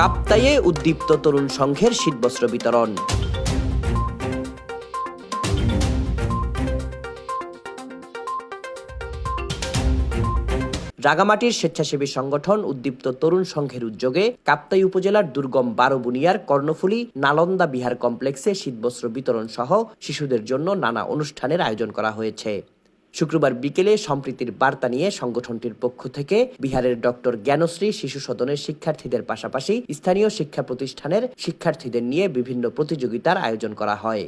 কাপ্তাইয়ে উদ্দীপ্ত তরুণ সংঘের শীতবস্ত্র বিতরণ। রাগামাটির স্বেচ্ছাসেবী সংগঠন উদ্দীপ্ত তরুণ সংঘের উদ্যোগে কাপ্তাই উপজেলার দুর্গম বারোবুনিয়ার কর্ণফুলী নালন্দা বিহার কমপ্লেক্সে শীতবস্ত্র বিতরণ সহ শিশুদের জন্য নানা অনুষ্ঠানের আয়োজন করা হয়েছে। শুক্রবার বিকেলে সম্প্রীতির বার্তা নিয়ে সংগঠনটির পক্ষ থেকে বিহারের ডক্টর জ্ঞানশ্রী শিশু সদনের শিক্ষার্থীদের পাশাপাশি স্থানীয় শিক্ষা প্রতিষ্ঠানের শিক্ষার্থীদের নিয়ে বিভিন্ন প্রতিযোগিতার আয়োজন করা হয়।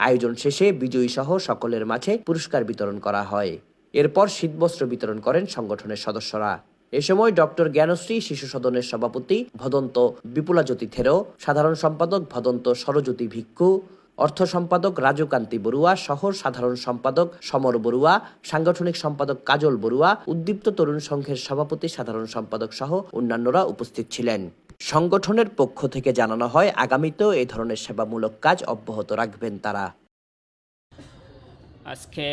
আয়োজন শেষে বিজয়ী সহ সকলের মাঝে পুরস্কার বিতরণ করা হয়। এরপর শীতবস্ত্র বিতরণ করেন সংগঠনের সদস্যরা। এ সময় ডক্টর জ্ঞানশ্রী শিশু সদনের সভাপতি ভদন্ত বিপুলাজ্যোতি থেরো, সাধারণ সম্পাদক ভদন্ত সরজ্যোতি ভিক্ষু অর্থ সম্পাদক রাজুকান্তি বড়ুয়া শহর সাধারণ সম্পাদক সমর বড়ুয়া, সাংগঠনিক সম্পাদক কাজল বড়ুয়া, উদ্দীপ্ত তরুণ সংঘের সভাপতি সাধারণ সম্পাদক সহ অন্যান্যরা উপস্থিত ছিলেন। সংগঠনের পক্ষ থেকে জানানো হয়, আগামীতেও এই ধরনের সেবামূলক কাজ অব্যাহত রাখবেন তারা। আজকে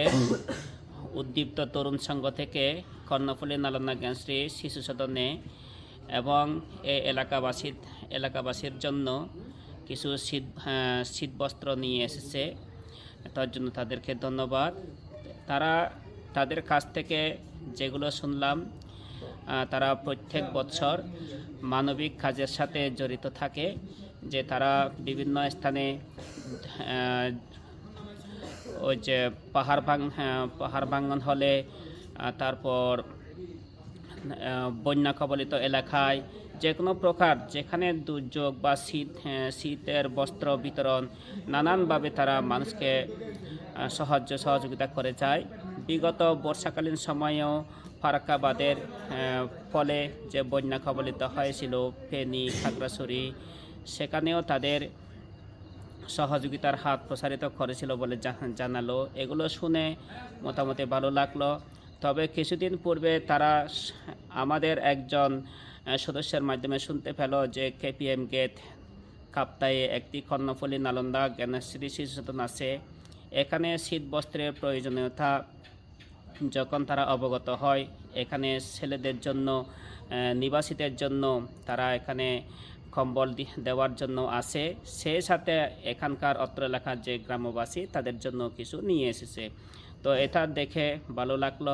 উদ্দীপ্ত তরুণ সংঘ থেকে কর্ণফুলী নালন্দা জ্ঞানশ্রী শিশু সদনে এবং এ এলাকাবাসীর এলাকাবাসীর জন্য কিছু শীত হ্যাঁ, শীতবস্ত্র নিয়ে এসেছে। তার জন্য তাদেরকে ধন্যবাদ। তারা তাদের কাছ থেকে যেগুলো শুনলাম তারা প্রত্যেক বছর মানবিক কাজের সাথে জড়িত থাকে যে তারা বিভিন্ন স্থানে ওই যে পাহাড় ভাঙ হ্যাঁ, পাহাড় ভাঙন হলে তারপর বন্যা কবলিত এলাকায় যে কোনো প্রকার যেখানে দুর্যোগ বা শীত হ্যাঁ, শীতের বস্ত্র বিতরণ নানানভাবে তারা মানুষকে সাহায্য সহযোগিতা করে যায়। বিগত বর্ষাকালীন সময়েও ফারাক্কাবাদের ফলে যে বন্যা কবলিত হয়েছিল ফেনী খাগড়াছড়ি সেখানেও তাদের সহযোগিতার হাত প্রসারিত করেছিল বলে জানালো। এগুলো শুনে মোটামুটি ভালো লাগল। তবে কিছুদিন পূর্বে তারা আমাদের একজন সদস্যের মাধ্যমে শুনতে পেল যে কেপিএম গেট কাপ্তায়ে একটি কর্ণফুলী নালন্দা জ্ঞানশ্রী শিশু সদন আছে। এখানে শীত বস্ত্রের প্রয়োজনীয়তা যখন তারা অবগত হয়, এখানে ছেলেদের জন্য নিবাসীদের জন্য তারা এখানে কম্বল দেওয়ার জন্য আসে সেই সাথে এখানকার অত্র এলাকার যে গ্রামবাসী তাদের জন্য কিছু নিয়ে এসেছে। তো এটা দেখে ভালো লাগল।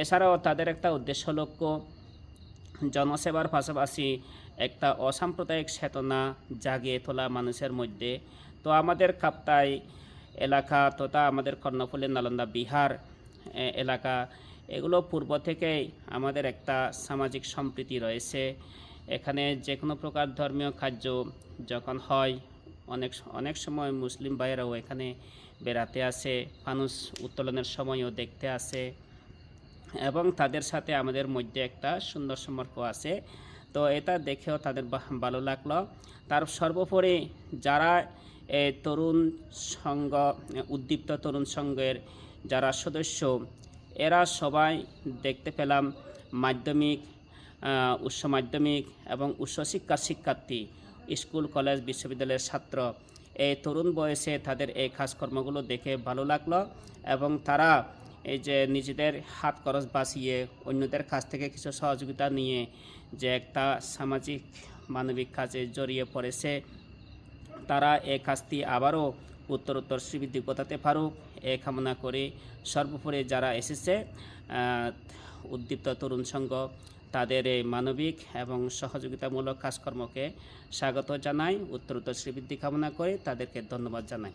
এছাড়াও তাদের একটা উদ্দেশ্য লক্ষ্য, জনসেবার পাশাপাশি একটা অসাম্প্রদায়িক চেতনা জাগিয়ে তোলা মানুষের মধ্যে। তো আমাদের কাপ্তাই এলাকা তথা আমাদের কর্ণফুলী নালন্দা বিহার এলাকা, এগুলো পূর্ব থেকেই আমাদের একটা সামাজিক সম্প্রীতি রয়েছে। এখানে যে কোনো প্রকার ধর্মীয় কার্য যখন হয়, অনেক অনেক সময় মুসলিম ভাইয়েরাও এখানে বেড়াতে আসে, মানুষ উত্তোলনের সময়ও দেখতে আসে এবং তাদের সাথে আমাদের মধ্যে একটা সুন্দর সম্পর্ক আছে। তো এটা দেখেও তাদের ভালো লাগল। তার সর্বোপরি যারা তরুণ সংঘ উদ্দীপ্ত তরুণ সংঘের যারা সদস্য, এরা সবাই দেখতে পেলাম মাধ্যমিক উচ্চ মাধ্যমিক এবং উচ্চ শিক্ষার শিক্ষার্থী, স্কুল, কলেজ, বিশ্ববিদ্যালয়ের ছাত্র। এই তরুণ বয়সে তাদের এই কাজকর্মগুলো দেখে ভালো লাগল এবং তারা এই যে নিজেদের হাত খরচ বাঁচিয়ে অন্যদের কাছ থেকে কিছু সহযোগিতা নিয়ে যে একটা সামাজিক মানবিক কাজে জড়িয়ে পড়েছে, তারা এই কাজটি আবারও উত্তর উত্তর শ্রীবৃদ্ধি ঘটাতে পারুক এ কামনা করে সর্বোপরি যারা এসেছে উদ্দীপ্ত তরুণ সংঘ তাদের এই মানবিক এবং সহযোগিতামূলক কাজকর্মকে স্বাগত জানাই। উত্তর উত্তর শ্রীবৃদ্ধি কামনা করে তাদেরকে ধন্যবাদ জানাই।